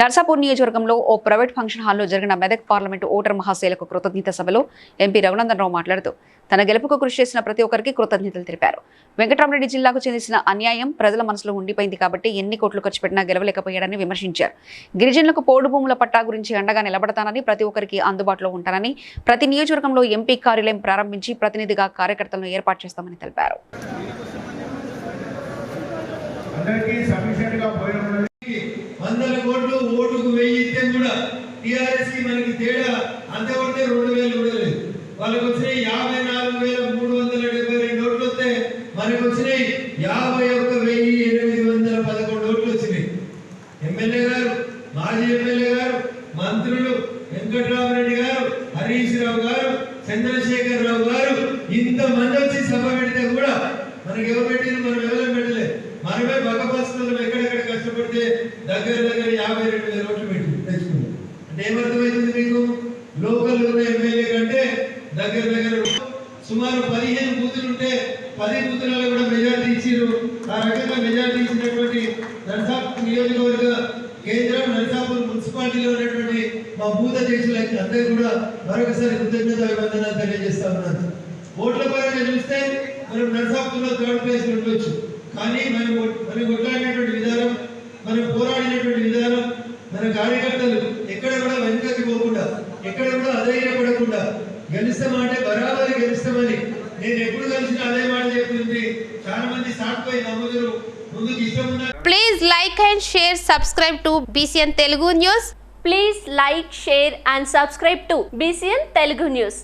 నర్సాపూర్ నియోజకవర్గంలో ఓ private function హాల్లో జరిగిన మెదక్ పార్లమెంటు ఓటర్ మహాశైలకు కృతజ్ఞత సభలో ఎంపీ రఘునందనరావు మాట్లాడుతూ తన గెలుపుకు కృషి చేసిన ప్రతి ఒక్కరికి కృతజ్ఞతలు తెలిపారు. వెంకటరామరెడ్డి జిల్లాకు చెందిన అన్యాయం ప్రజల మనసులో ఉండిపోయింది కాబట్టి ఎన్ని కోట్లు ఖర్చు పెట్టినా గెలవలేకపోయాడని విమర్శించారు. గిరిజనులకు పోడు భూముల పట్టా గురించి అండగా నిలబడతానని ప్రతి ఒక్కరికి అందుబాటులో ఉంటానని ప్రతి నియోజకవర్గంలో ఎంపీ కార్యాలయం ప్రారంభించి ప్రతినిధిగా కార్యకర్తలను ఏర్పాటు చేస్తామని తెలిపారు. వెయ్యి కూడా టిఆర్ఎస్కి మనకి తేడా? అంతకంటే రెండు వేలు కూడా లేదు. వాళ్ళకి వచ్చినాయి యాభై నాలుగు వేల మూడు వందల డెబ్బై రెండు ఓట్లు వస్తే మనకు వచ్చినాయి యాభై ఒక్క వెయ్యి ఎనిమిది వందల పదకొండు ఓట్లు వచ్చినాయి. ఎమ్మెల్యే గారు మాజీ ఎమ్మెల్యే గారు మంత్రులు వెంకటరామరెడ్డి గారు హరీష్ రావు గారు చంద్రశేఖర్ రావు గారు ఇంతమంది వచ్చి సభ పెడితే కూడా మనకి ఎవరు పెట్టింది మనం ఎవరు పెట్టలేదు మనమే బకపస్తులు ఎక్కడెక్కడ కష్టపడితే దగ్గర దగ్గర యాభై రెండు వేల ఓట్లు పెట్టింది తెచ్చుకున్నాం అంటే మీకు? లోకల్ ఉన్న ఎమ్మెల్యే కంటే దగ్గర దగ్గర సుమారు పదిహేను బూతులు ఉంటే పది బూతులలో కూడా మెజార్టీ ఇచ్చారు ఆ రకంగా మెజార్టీ ఇచ్చినటువంటి నర్సాపూర్ నియోజకవర్గ కేంద్రం నర్సాపూర్ మున్సిపాలిటీలో ఉన్నటువంటి మా భూత దేశులకి అందరికీ కూడా మరొకసారి కృతజ్ఞత అభివందనాలు తెలియజేస్తా ఉన్నాను. ఓట్ల పరంగా చూస్తే మనం నర్సాపూర్లో థర్డ్ ప్లేస్ ఉండొచ్చు. కానీ మనం మనం కొట్లాడినటువంటి విధానం మనం పోరాడినటువంటి విధానం ఎక్కడ కూడా అధైర్యపడకుండా గెలుస్తామంటే బరాబరి గెలుస్తామని నేను ఎప్పుడు కలిసినా అదే మాట చెప్తుంది చాలా మంది సాటిపోయి నమ్ముదురు ముందుకు ఇష్టం ఉన్న Please like and share, subscribe to BCN Telugu News. Please like, share and subscribe to BCN Telugu News.